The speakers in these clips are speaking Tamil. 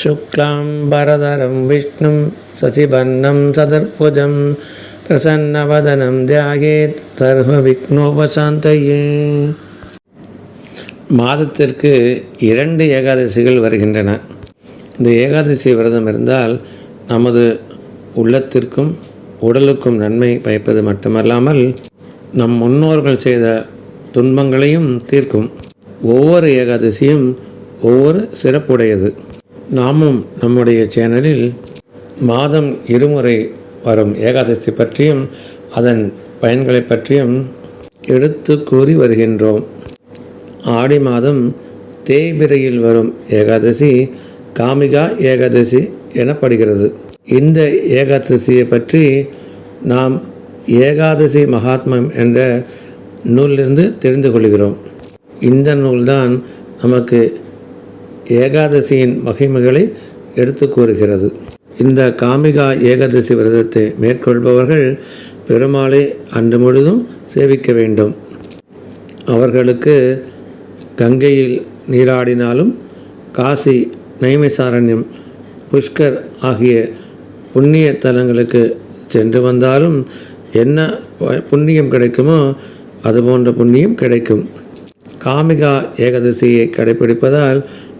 शुक्लां वरदरं विष्णुं शशिवर्णं सदर्भुजं प्रसन्नवदनं ध्यायेत् சர்வவிக்னோபசாந்தயே மாதத்திற்கு இரண்டு ஏகாதசிகள் வருகின்றன இந்த ஏகாதசி விரதம் இருந்தால் நமது உள்ளத்திற்கும் உடலுக்கும் நன்மை பயப்பது மட்டுமல்லாமல் நம் முன்னோர்கள் செய்த துன்பங்களையும் தீர்க்கும் ஒவ்வொரு ஏகாதசியும் ஒவ்வொரு சிறப்புடையது நாமும் நம்முடைய சேனலில் மாதம் இருமுறை வரும் ஏகாதசி பற்றியும் அதன் பயன்களை பற்றியும் எடுத்து கூறி வருகின்றோம். ஆடி மாதம் தேய்பிரையில் வரும் ஏகாதசி காமிகா ஏகாதசி எனப்படுகிறது. இந்த ஏகாதசியை பற்றி நாம் ஏகாதசி மகாத்மம் என்ற நூலிலிருந்து தெரிந்து கொள்கிறோம். இந்த நூல்தான் நமக்கு ஏகாதசியின் மகிமைகளை எடுத்து கூறுகிறது. இந்த காமிகா ஏகாதசி விரதத்தை மேற்கொள்பவர்கள் பெருமாளை அன்று முழுதும் சேவிக்க வேண்டும். அவர்களுக்கு கங்கையில் நீராடினாலும் காசி நைமிசாரண்யம் புஷ்கர் ஆகிய புண்ணிய தலங்களுக்கு சென்று வந்தாலும் என்ன புண்ணியம் கிடைக்குமோ அது போன்ற புண்ணியம் கிடைக்கும். காமிகா ஏகாதசியை கடைபிடிப்பதால்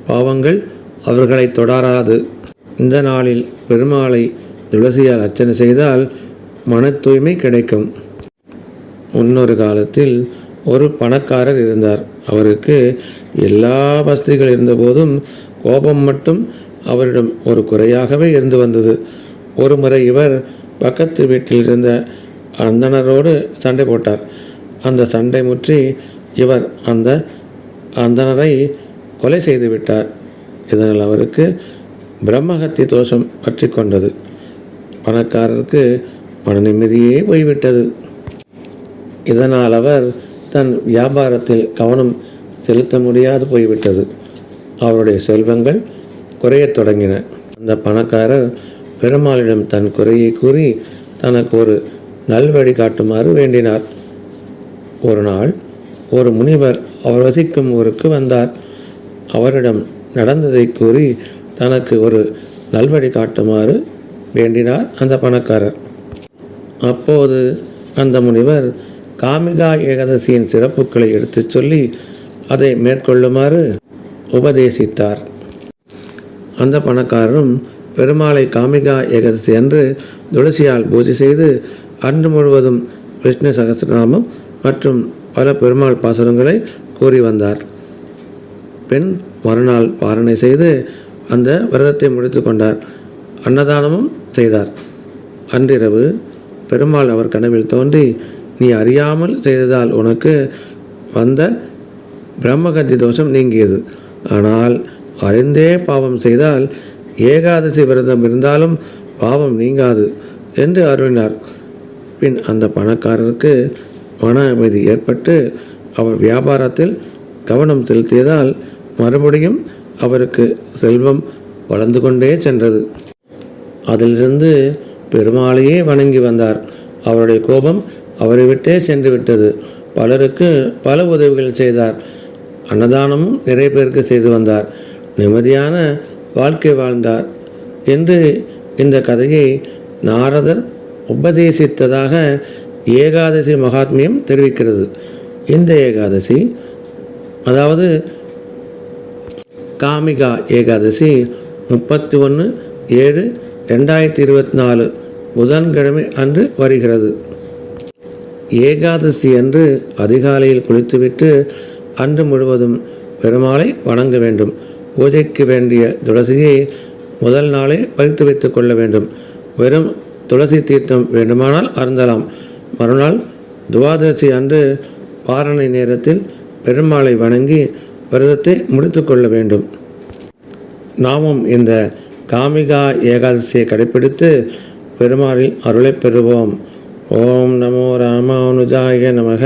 பாவங்கள் அவர்களை தொடராது. இந்த நாளில் பெருமாளை துளசியால் அர்ச்சனை செய்தால் மன தூய்மை கிடைக்கும். முன்னொரு காலத்தில் ஒரு பணக்காரர் இருந்தார். அவருக்கு எல்லா வசதிகள் இருந்தபோதும் கோபம் மட்டும் அவரிடம் ஒரு குறையாகவே இருந்து வந்தது. ஒரு முறை இவர் பக்கத்து வீட்டில் இருந்த அந்தணரோடு சண்டை போட்டார். அந்த சண்டை முற்றி இவர் அந்த அந்தணரை கொலை செய்து விட்டார் இதனால் அவருக்கு பிரம்மஹத்தி தோஷம் பற்றி கொண்டது பணக்காரருக்கு மன நிம்மதியே போய்விட்டது. இதனால் அவர் தன் வியாபாரத்தில் கவனம் செலுத்த முடியாது போய்விட்டது. அவருடைய செல்வங்கள் குறையத் தொடங்கின. அந்த பணக்காரர் பெருமாளிடம் தன் குறையை கூறி தனக்கு ஒரு நல்வழி காட்டுமாறு வேண்டினார். ஒரு நாள் ஒரு முனிவர் அவர் வசிக்கும் ஊருக்கு வந்தார். அவரிடம் நடந்ததை கூறி தனக்கு ஒரு நல்வழி காட்டுமாறு வேண்டினார் அந்த பணக்காரர். அப்போது அந்த முனிவர் காமிகா ஏகாதசியின் சிறப்புகளை எடுத்துச் சொல்லி அதை மேற்கொள்ளுமாறு உபதேசித்தார். அந்த பணக்காரரும் பெருமாளை காமிகா ஏகாதசி அன்று துளசியால் பூஜை செய்து அன்று முழுவதும் விஷ்ணு சகசிரநாமம் மற்றும் பல பெருமாள் பாசுரங்களை கூறி வந்தார். பெண் மறுநாள் பாரணை செய்து அந்த விரதத்தை முடித்து கொண்டார். அன்னதானமும் செய்தார். அன்றிரவு பெருமாள் அவர் கனவில் தோன்றி நீ அறியாமல் செய்ததால் உனக்கு வந்த பிரம்மகத்தி தோஷம் நீங்கியது. ஆனால் அறிந்தே பாவம் செய்தால் ஏகாதசி விரதம் இருந்தாலும் பாவம் நீங்காது என்று அருளினார். பின் அந்த பணக்காரருக்கு மன அமைதி ஏற்பட்டு அவர் வியாபாரத்தில் கவனம் செலுத்தியதால் மறுபடியும் அவருக்கு செல்வம் வளர்ந்து கொண்டே சென்றது. அதிலிருந்து பெருமாளையே வணங்கி வந்தார். அவருடைய கோபம் அவரை விட்டே சென்று விட்டது. பலருக்கு பல உதவிகள் செய்தார். அன்னதானமும் நிறைய பேருக்கு செய்து வந்தார். நிம்மதியான வாழ்க்கை வாழ்ந்தார் என்று இந்த கதையை நாரதர் உபதேசித்ததாக ஏகாதசி மகாத்மியம் தெரிவிக்கிறது. இந்த ஏகாதசி அதாவது காமிகா ஏகாதசி முப்பத்தி ஒன்று ஏழு ரெண்டாயிரத்தி இருபத்தி நாலு புதன்கிழமை அன்று வருகிறது. ஏகாதசி அன்று அதிகாலையில் குளித்துவிட்டு அன்று முழுவதும் பெருமாளை வணங்க வேண்டும். பூஜைக்கு வேண்டிய துளசியை முதல் நாளே பறித்து வைத்துக் கொள்ள வேண்டும். வெறும் துளசி தீர்த்தம் வேண்டுமானால் அருந்தலாம். மறுநாள் துவாதசி அன்று பாரணை நேரத்தில் பெருமாளை வணங்கி விரதத்தை முடித்து கொள்ள வேண்டும். நாமும் இந்த காமிகா ஏகாதசியை கடைப்பிடித்து பெருமாளின் அருளைப் பெறுவோம். ஓம் நமோ ராமானுஜாய நமக.